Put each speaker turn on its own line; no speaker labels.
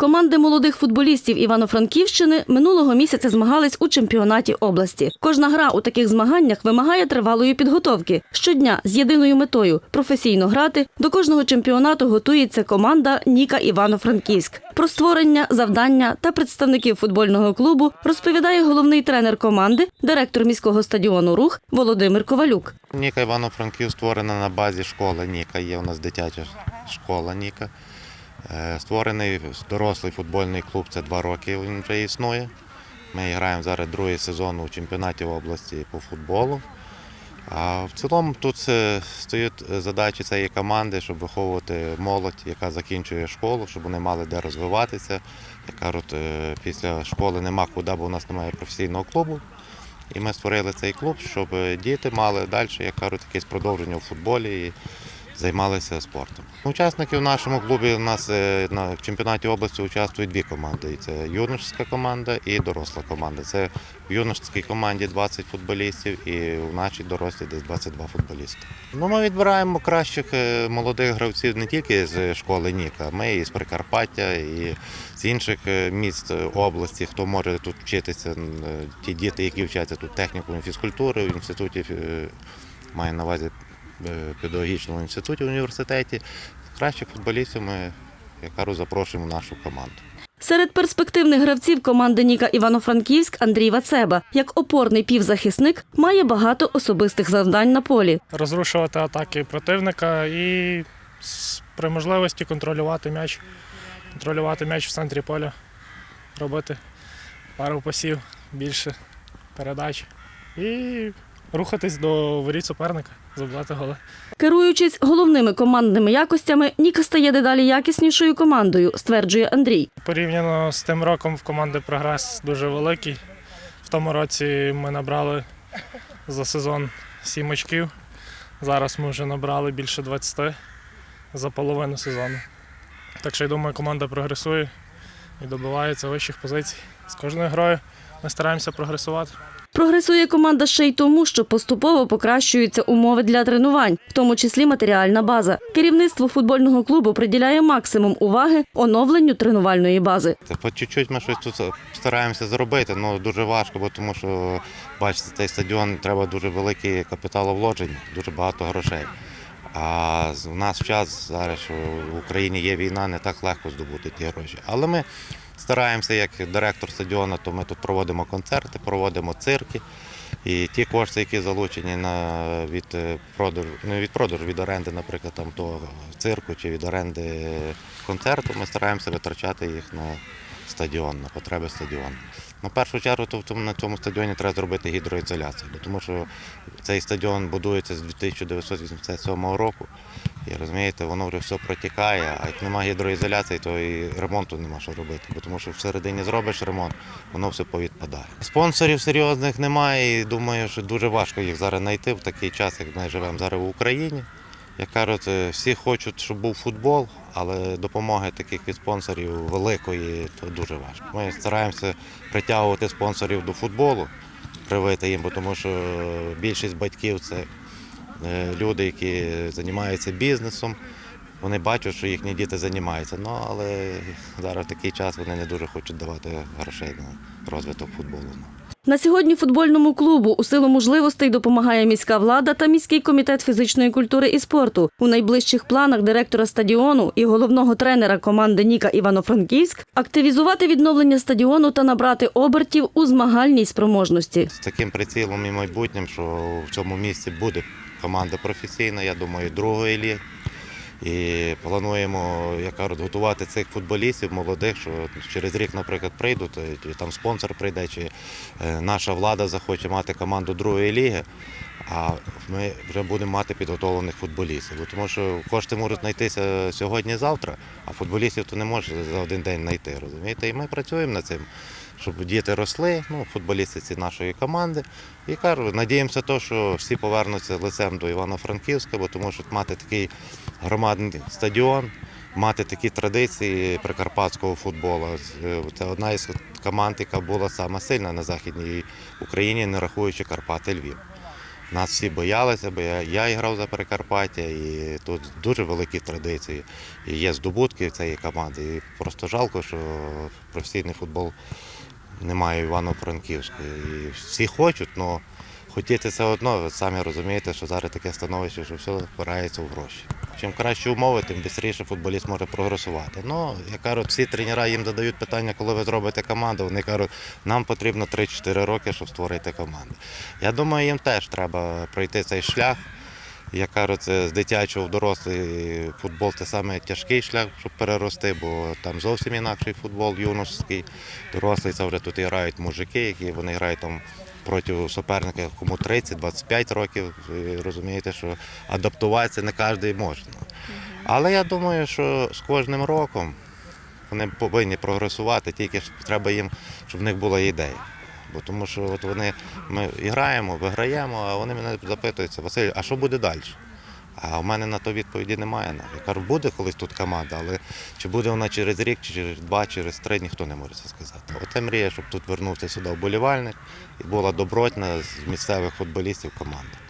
Команди молодих футболістів Івано-Франківщини минулого місяця змагались у чемпіонаті області. Кожна гра у таких змаганнях вимагає тривалої підготовки. Щодня з єдиною метою професійно грати до кожного чемпіонату готується команда Ніка Івано-Франківськ. Про створення, завдання та представників футбольного клубу розповідає головний тренер команди, директор міського стадіону Рух Володимир Ковалюк.
Ніка Івано-Франків створена на базі школи Ніка. Є у нас дитяча школа Ніка. Е, Створений дорослий футбольний клуб, це два роки він вже існує. Ми граємо зараз другий сезон у чемпіонаті області по футболу. А в цілому тут е, стоять задачі цієї команди, щоб виховувати молодь, яка закінчує школу, щоб вони мали де розвиватися. Як кажуть, е, після школи нема куди, бо у нас немає професійного клубу. І ми створили цей клуб, щоб діти мали далі, як кажуть, якесь продовження у футболі займалися спортом. Учасники в нашому клубі у нас е, на чемпіонаті області участвують дві команди. Це юношська команда і доросла команда. Це в юношській команді 20 футболістів і в нашій дорослій десь 22 футболісти. Ну, ми відбираємо кращих е, молодих гравців не тільки з школи Ніка, ми і з Прикарпаття, і з інших е, міст області, хто може тут вчитися, ті діти, які вчаться тут технікумі фізкультури в інституті, маю на увазі педагогічному інституті в університеті. Кращих футболістів ми, як кажу, запрошуємо в нашу команду.
Серед перспективних гравців команди Ніка Івано-Франківськ Андрій Вацеба, як опорний півзахисник, має багато особистих завдань на полі.
розрушувати атаки противника і при можливості контролювати м'яч, контролювати м'яч в центрі поля, робити пару пасів, більше передач і рухатись до воріт суперника, забивати голи.
Керуючись головними командними якостями, Ніка стає дедалі якіснішою командою, стверджує Андрій.
Порівняно з тим роком в команди прогрес дуже великий. В тому році ми набрали за сезон 7 очків. Зараз ми вже набрали більше 20 за половину сезону. Так що я думаю, команда прогресує і добивається вищих позицій. З кожною грою ми стараємося прогресувати.
Прогресує команда ще й тому, що поступово покращуються умови для тренувань, в тому числі матеріальна база. Керівництво футбольного клубу приділяє максимум уваги оновленню тренувальної бази.
По чуть-чуть ми щось тут стараємося зробити, ну дуже важко, бо тому що бачите, цей стадіон треба дуже великі капіталовложення, дуже багато грошей. А у нас час зараз, в Україні є війна, не так легко здобути ті гроші. Але ми стараємося, як директор стадіону, то ми тут проводимо концерти, проводимо цирки. І ті кошти, які залучені на від е, продажу, не від продажу, від оренди, наприклад, там того цирку чи від оренди концерту, ми стараємося витрачати їх на стадіон, на потреби стадіону. На першу чергу то на цьому стадіоні треба зробити гідроізоляцію, тому що цей стадіон будується з 1987 року. І розумієте, воно вже все протікає, а як немає гідроізоляції, то і ремонту нема що робити, бо тому що всередині зробиш ремонт, воно все повідпадає. Спонсорів серйозних немає, і думаю, що дуже важко їх зараз знайти в такий час, як ми живемо зараз в Україні. Як кажуть, е, всі хочуть, щоб був футбол, але допомоги таких від спонсорів великої то дуже важко. Ми стараємося притягувати спонсорів до футболу, привити їм, бо тому що більшість батьків це е, люди, які займаються бізнесом. Вони бачать, що їхні діти займаються. Ну але зараз в такий час вони не дуже хочуть давати грошей на розвиток футболу.
На сьогодні футбольному клубу у силу можливостей допомагає міська влада та міський комітет фізичної культури і спорту. У найближчих планах директора стадіону і головного тренера команди Ніка Івано-Франківськ активізувати відновлення стадіону та набрати обертів у змагальній спроможності.
з таким прицілом і майбутнім, що в цьому місці буде команда професійна, я думаю, другої ліги. І плануємо як кажуть, готувати цих футболістів молодих, що через рік, наприклад, прийдуть, е, чи там спонсор прийде, чи е, наша влада захоче мати команду другої ліги. А ми вже будемо мати підготовлених футболістів. Бо Тому що кошти можуть знайтися сьогодні-завтра, а футболістів то не може за один день знайти. Розумієте? І ми працюємо над цим, щоб діти росли, ну, футболісти нашої команди. І кажу, надіємося, то, що всі повернуться лицем до Івано-Франківська, бо тому що мати такий громадний стадіон, мати такі традиції прикарпатського футболу. Е, Це одна із команд, яка була сама сильна на Західній Україні, не рахуючи Карпати Львів. Нас всі боялися, бо я, я грав за Прикарпаття, і тут дуже великі традиції. І є здобутки в цієї команди. І просто жалко, що професійний футбол немає Івано-Франківську. І всі хочуть, але хотіти все одно, ви самі розумієте, що зараз таке становище, що все впирається в гроші. Чим кращі умови, тим швидше футболіст може прогресувати. Ну, я кажу, всі тренери їм задають питання, коли ви зробите команду. Вони кажуть, нам потрібно 3-4 роки, щоб створити команду. Я думаю, їм теж треба пройти цей шлях. Я кажу, це з дитячого в дорослий футбол це саме тяжкий шлях, щоб перерости, бо там зовсім інакший футбол юношський. Дорослий це вже тут і грають мужики, які вони грають там проти суперника, кому 30-25 років. Ви розумієте, що адаптуватися не кожен може. Але я думаю, що з кожним роком вони повинні прогресувати, тільки треба їм, щоб в них була ідея. Бо тому що от вони ми граємо, виграємо, а вони мене запитуються, Василь, а що буде далі? А в мене на то відповіді немає. Я кажу, буде колись тут команда, але чи буде вона через рік, чи через два, через три, ніхто не може це сказати. Оце мрія, щоб тут вернувся сюди вболівальник і була добротна з місцевих футболістів команда.